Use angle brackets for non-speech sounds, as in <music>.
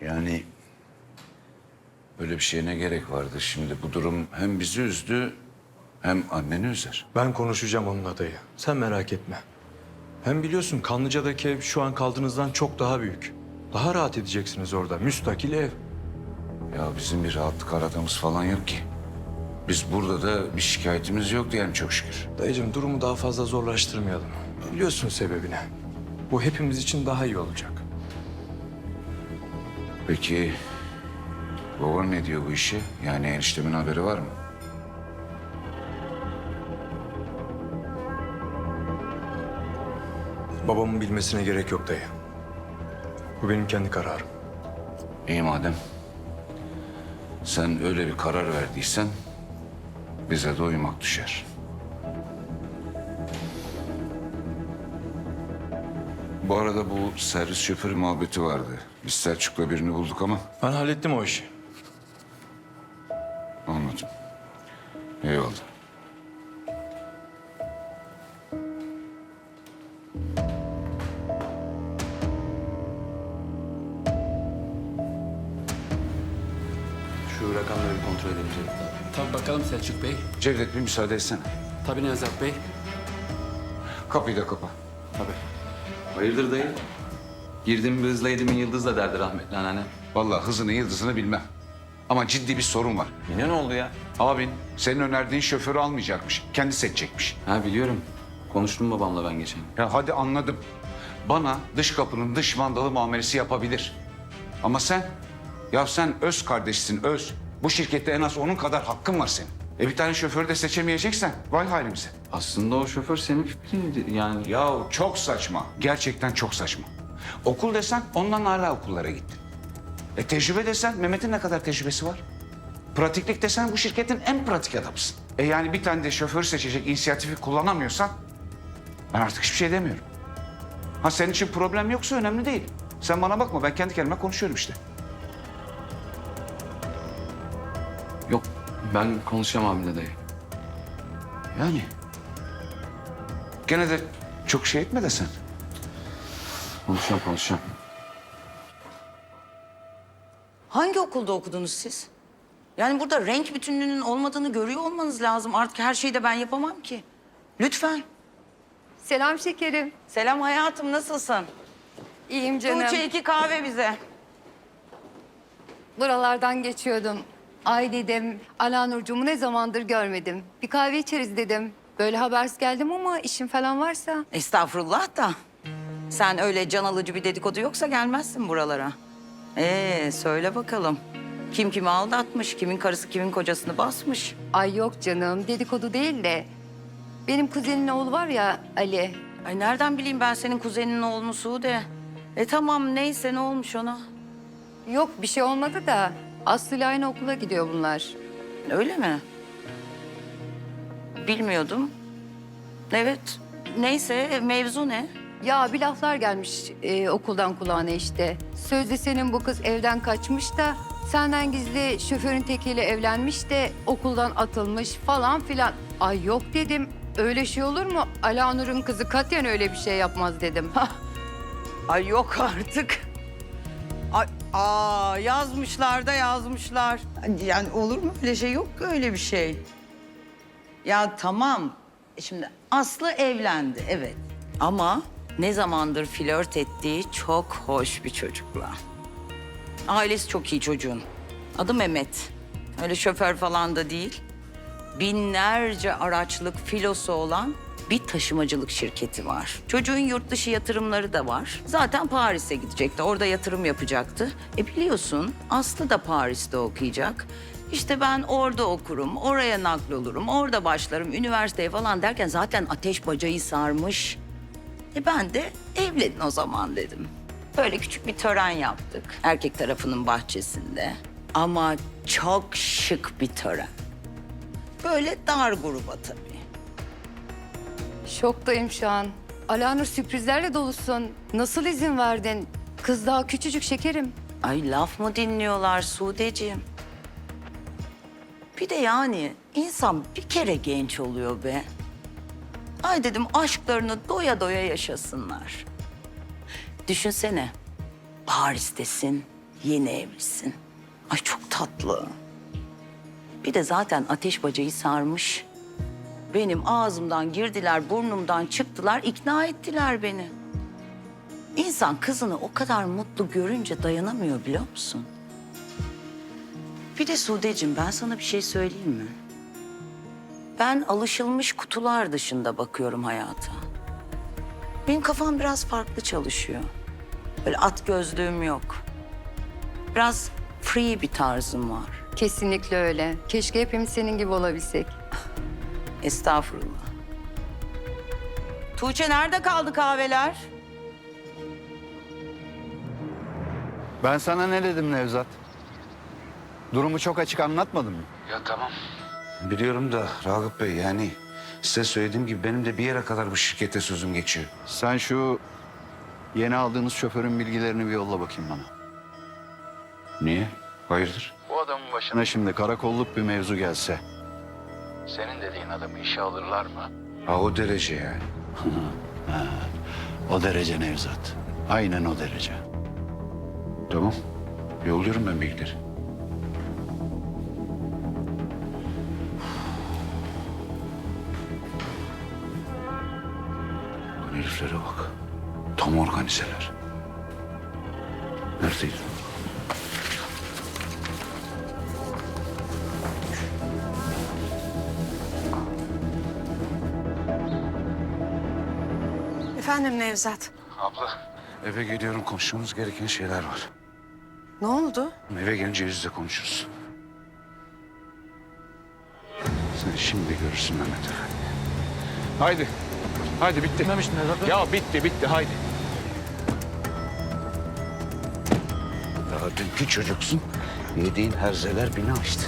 Yani böyle bir şeye ne gerek vardı şimdi? Bu durum hem bizi üzdü hem anneni üzer. Ben konuşacağım onunla dayı. Sen merak etme. Hem biliyorsun Kanlıca'daki ev şu an kaldığınızdan çok daha büyük. Daha rahat edeceksiniz orada. Müstakil ev. Ya bizim bir rahatlık aradığımız falan yok ki. Biz burada da bir şikayetimiz yok diyelim çok şükür. Dayıcığım durumu daha fazla zorlaştırmayalım. Biliyorsun sebebini. Bu hepimiz için daha iyi olacak. Peki baban ne diyor bu işe? Yani eniştemin haberi var mı? Babamın bilmesine gerek yok dayı. Bu benim kendi kararım. İyi madem. Sen öyle bir karar verdiysen bize de uymak düşer. Bu arada bu servis şoförü muhabbeti vardı. Biz Selçuk'la birini bulduk ama Ben hallettim o işi. anladım. Eyvallah. Şu rakamları bir kontrol edelim Cevdet abi. Tabii bakalım Selçuk Bey. Cevdet bir müsaade etsene. Tabii Nevzat Bey. Kapıyı da kapa. Hayırdır dayı? Girdim bir hızla yedimin yıldızla derdi rahmetli anneanne. Vallahi hızını yıldızını bilmem. Ama ciddi bir sorun var. Yine ne oldu ya? Abin senin önerdiğin şoförü almayacakmış. Kendi seçecekmiş. Ha biliyorum. Konuştum babamla ben geçen. Ya hadi anladım. Bana dış kapının dış mandalı muamelesi yapabilir. Ama sen, ya sen öz kardeşsin öz. Bu şirkette en az onun kadar hakkın var senin. E bir tane şoförü de seçemeyeceksen vay halimize. Aslında o şoför senin fikrindi yani. Ya çok saçma. Gerçekten çok saçma. Okul desen ondan hala okullara gittin. E tecrübe desen Mehmet'in ne kadar tecrübesi var? Pratiklik desen bu şirketin en pratik adamısın. E yani bir tane de şoför seçecek inisiyatifi kullanamıyorsan ben artık hiçbir şey demiyorum. Ha senin için problem yoksa önemli değil. Sen bana bakma ben kendi kendime konuşuyorum işte. Ben konuşacağım abimle dayı. Yani. Gene de çok şey etme de sen. Konuşacağım konuşacağım. Hangi okulda okudunuz siz? Yani burada renk bütünlüğünün olmadığını görüyor olmanız lazım. Artık her şeyi de ben yapamam ki. Lütfen. Selam şekerim. Selam hayatım nasılsın? İyiyim canım. Tuğçe iki kahve bize. Buralardan geçiyordum. Ay dedim, Alanurcuğumu ne zamandır görmedim. Bir kahve içeriz dedim. Böyle habersiz geldim ama işim falan varsa. Estağfurullah da. Sen öyle can alıcı bir dedikodu yoksa gelmezsin buralara. Ee söyle bakalım. Kim kimi aldatmış, kimin karısı kimin kocasını basmış. Ay yok canım, dedikodu değil de. Benim kuzenin oğlu var ya Ali. Ay nereden bileyim ben senin kuzeninin oğlunu Sude. E tamam neyse ne olmuş ona. Yok bir şey olmadı da Aslı ile aynı okula gidiyor bunlar. Öyle mi? Bilmiyordum. Evet. Neyse mevzu ne? Ya bir laflar gelmiş e, okuldan kulağına işte. Sözde senin bu kız evden kaçmış da senden gizli şoförün tekiyle evlenmiş de okuldan atılmış falan filan. Ay yok dedim. Öyle şey olur mu? Alanur'un kızı katiyen öyle bir şey yapmaz dedim. <laughs> Ay yok artık. Aa yazmışlar da yazmışlar. Yani olur mu öyle şey? Yok öyle bir şey. Ya tamam. E Şimdi Aslı evlendi evet. Ama ne zamandır flört ettiği çok hoş bir çocukla. Ailesi çok iyi çocuğun. Adı Mehmet. Öyle şoför falan da değil. Binlerce araçlık filosu olan bir taşımacılık şirketi var. Çocuğun yurt dışı yatırımları da var. Zaten Paris'e gidecekti. Orada yatırım yapacaktı. E biliyorsun Aslı da Paris'te okuyacak. İşte ben orada okurum, oraya nakl olurum, orada başlarım, üniversiteye falan derken zaten ateş bacayı sarmış. E ben de evlenin o zaman dedim. Böyle küçük bir tören yaptık erkek tarafının bahçesinde. Ama çok şık bir tören. Böyle dar gruba tabii. Şoktayım şu an. Alanur sürprizlerle dolusun. Nasıl izin verdin? Kız daha küçücük şekerim. Ay laf mı dinliyorlar Sudeciğim? Bir de yani insan bir kere genç oluyor be. Ay dedim aşklarını doya doya yaşasınlar. Düşünsene Paris'tesin, Yeni evlisin. Ay çok tatlı. Bir de zaten ateş bacayı sarmış. Benim ağzımdan girdiler, burnumdan çıktılar, ikna ettiler beni. İnsan kızını o kadar mutlu görünce dayanamıyor biliyor musun? Bir de Sude'cim ben sana bir şey söyleyeyim mi? Ben alışılmış kutular dışında bakıyorum hayata. Benim kafam biraz farklı çalışıyor. Böyle at gözlüğüm yok. Biraz free bir tarzım var. Kesinlikle öyle. Keşke hepimiz senin gibi olabilsek. Estağfurullah. Tuğçe nerede kaldı kahveler? Ben sana ne dedim Nevzat? Durumu çok açık anlatmadım mı? Ya tamam. Biliyorum da Ragıp Bey yani size söylediğim gibi benim de bir yere kadar bu şirkete sözüm geçiyor. Sen şu yeni aldığınız şoförün bilgilerini bir yolla bakayım bana. Niye? Hayırdır? Bu adamın başına şimdi karakolluk bir mevzu gelse. Senin dediğin adamı işe alırlar mı? Ha o derece yani. <laughs> O derece Nevzat. Aynen o derece. Tamam. Yolluyorum ben bilgileri. Lan heriflere bak. Tam organizeler. Neredeydi? Efendim Nevzat. Abla. Eve geliyorum konuşmamız gereken şeyler var. Ne oldu? Eve gelince yüz yüze konuşuruz. Sen şimdi görürsün Mehmet Efendi. Haydi. Haydi bitti. Bitmemiş Ya bitti bitti haydi. Daha dünkü çocuksun. Yediğin herzeler bini açtı.